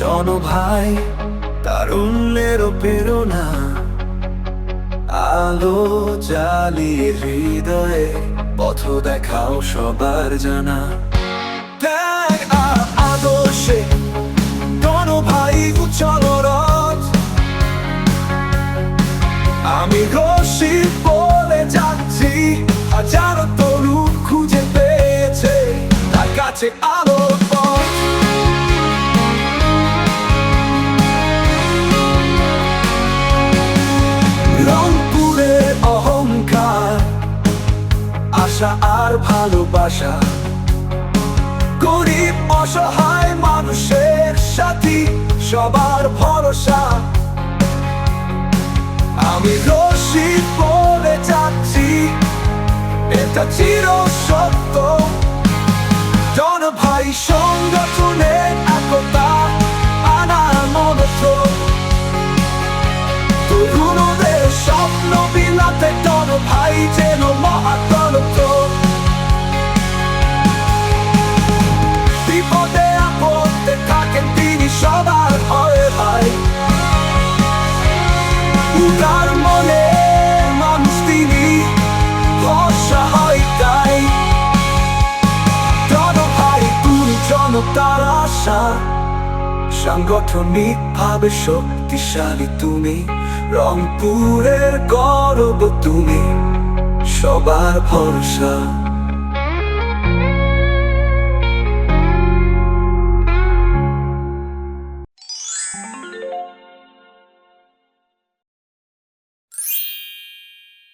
জন ভাই, তারুণ্যের প্রেরণা। আলো জ্বালিয়ে হৃদয়ে পথ দেখাও সবার জানা। আদর্শে জন ভাই উচ্চল রথ। আমি রশি বলে যাচ্ছি, হাজারো তরুণ খুঁজে পেয়েছে। তার কাছে আলোর আশা আর ভালোবাসা। গরিব, অসহায় মানুষের সাথী, সবার ভরসা। আমি রশিদ বলে যাচ্ছি, এটা চির সত্য। জন ভাই সংগঠনের একতা জন তুমি জনতার আশা। সাংগঠনিক ভাবে শক্তিশালী তুমি। রংপুরের গর্ব তুমি সবার ভরসা।